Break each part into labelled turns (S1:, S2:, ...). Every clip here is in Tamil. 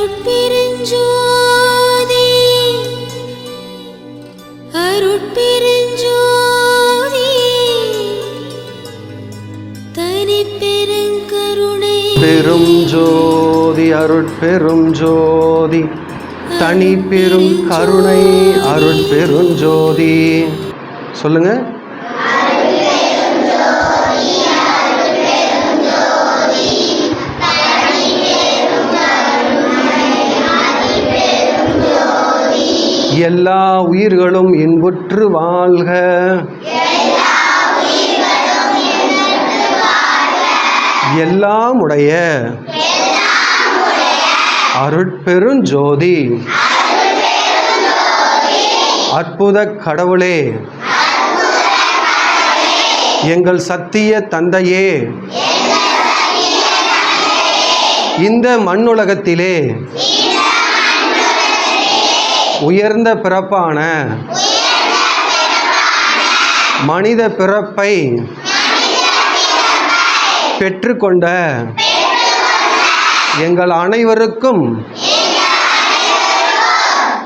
S1: அருட்பெருஞ்சோதி அருட்பெருஞ்சோதி தனிப்பெருங்கருணை
S2: பெரும் ஜோதி அருட்பெரும் ஜோதி தனி பெரும் கருணை அருட்பெரும் ஜோதி சொல்லுங்கள் எல்லா உயிர்களும் இன்புற்று வாழ்க. எல்லாம் உடைய அருட்பெருஞ்சோதி அற்புத கடவுளே. எங்கள் சத்திய தந்தையே. இந்த மண்ணுலகத்திலே உயர்ந்த பிறப்பான மனித பிறப்பை பெற்றுக்கொண்ட எங்கள் அனைவருக்கும்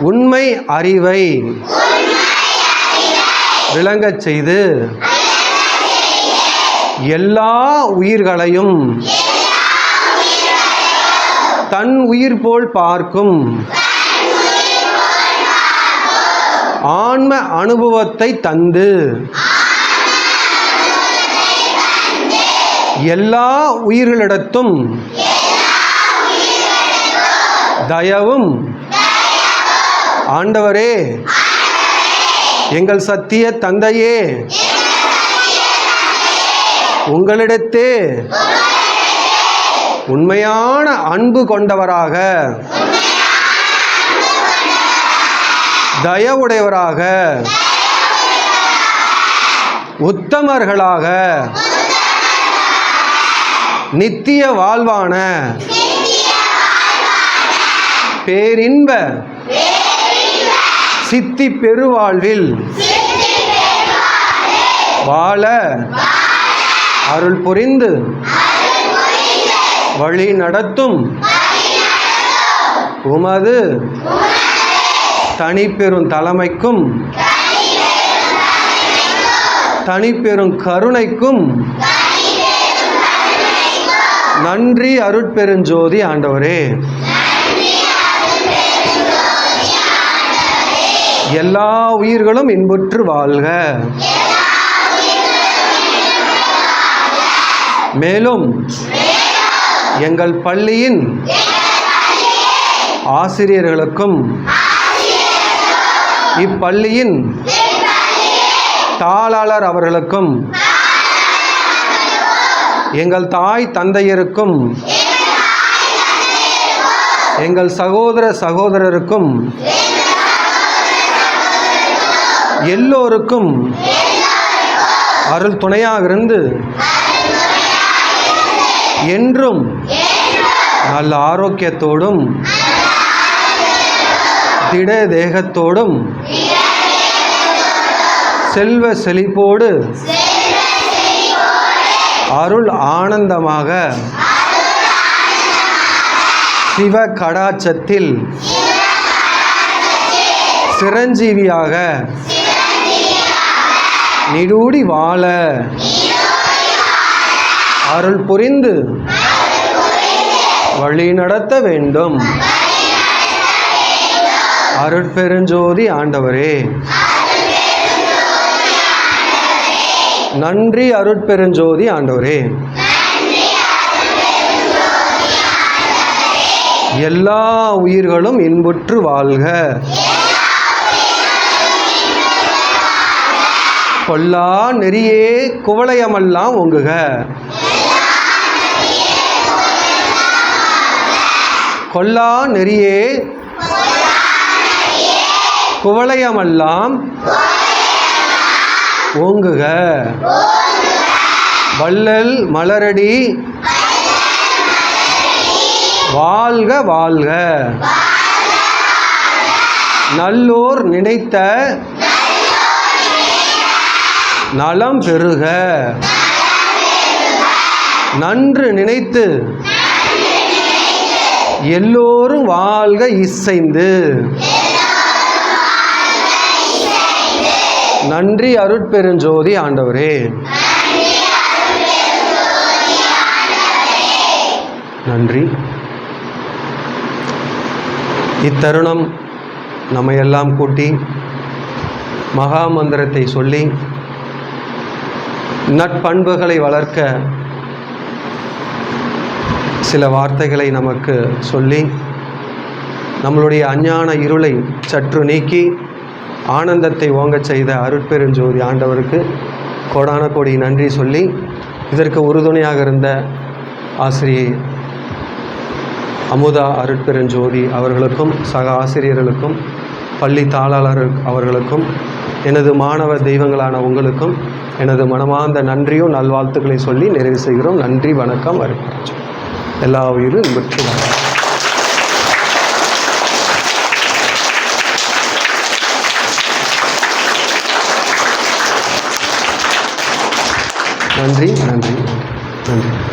S2: உண்மை அறிவை விளங்கச் செய்து எல்லா உயிர்களையும் தன் உயிர் போல் பார்க்கும் ஆன்ம அனுபவத்தை தந்து. எல்லா உயிர்களிடத்தும் தயவும். ஆண்டவரே எங்கள் சத்திய தந்தையே உங்களிடத்தே உண்மையான அன்பு கொண்டவராக தயவுடையவராக. உத்தமர்களாக. நித்திய வாழ்வான. பேரின்ப. சித்தி பெருவாழ்வில். வாழ. அருள் புரிந்து. வழி நடத்தும். உமது. தனிப்பெரும் தலைமைக்கும் தனிப்பெரும் கருணைக்கும் நன்றி அருட்பெருஞ்சோதி ஆண்டவரே. எல்லா உயிர்களும் இன்புற்று வாழ்க. மேலும் எங்கள் பள்ளியின் ஆசிரியர்களுக்கும் இப்பள்ளியின் தாளாளர் அவர்களுக்கும் எங்கள் தாய் தந்தையருக்கும் எங்கள் சகோதர சகோதரருக்கும் எல்லோருக்கும் அருள் துணையாக இருந்து என்றும் நல்ல ஆரோக்கியத்தோடும் திட தேகத்தோடும் செல்வ செழிப்போடு அருள் ஆனந்தமாக சிவ கடாச்சத்தில் சிரஞ்சீவியாக நிடூடி வாழ அருள் புரிந்து வழி நடத்த வேண்டும். அருட்பெருஞ்சோதி ஆண்டவரே. நன்றி அருட்பெருஞ்சோதி ஆண்டவரே. எல்லா உயிர்களும் இன்புற்று வாழ்க. கொல்லா நெறியே குவளையமெல்லாம் ஒங்குக கொல்லா நெறியே குவளையமெல்லாம் ஓங்குக. வள்ளல் மலரடி. வாழ்க வாழ்க. நல்லோர் நினைத்த நலம் பெறுக. நன்று நினைத்து எல்லோரும் வாழ்க இசைந்து. நன்றி அருட்பெருஞ்சோதி ஆண்டவரே. நன்றி. இத்தருணம் நம்ம எல்லாம் கூட்டி மகா மந்திரத்தை சொல்லி நட்பண்புகளை வளர்க்க சில வார்த்தைகளை நமக்கு சொல்லி நம்மளுடைய அஞ்ஞான இருளை சற்று நீக்கி ஆனந்தத்தை ஓங்கச் செய்த அருட்பெருஞ்சோதி ஆண்டவருக்கு கோடான கோடி நன்றி சொல்லி இதற்கு உறுதுணையாக இருந்த ஆசிரியை அமுதா அருட்பெருஞ்சோதி அவர்களுக்கும் சக ஆசிரியர்களுக்கும் பள்ளி தாளாளர் அவர்களுக்கும் எனது மாணவ தெய்வங்களான உங்களுக்கும் எனது மனமார்ந்த நன்றியும் நல்வாழ்த்துக்களை சொல்லி நிறைவு செய்கிறோம். நன்றி வணக்கம் அருட்பெருஞ்சோதி எல்லா உயிரும் வெற்றி நன்றி நன்றி நன்றி.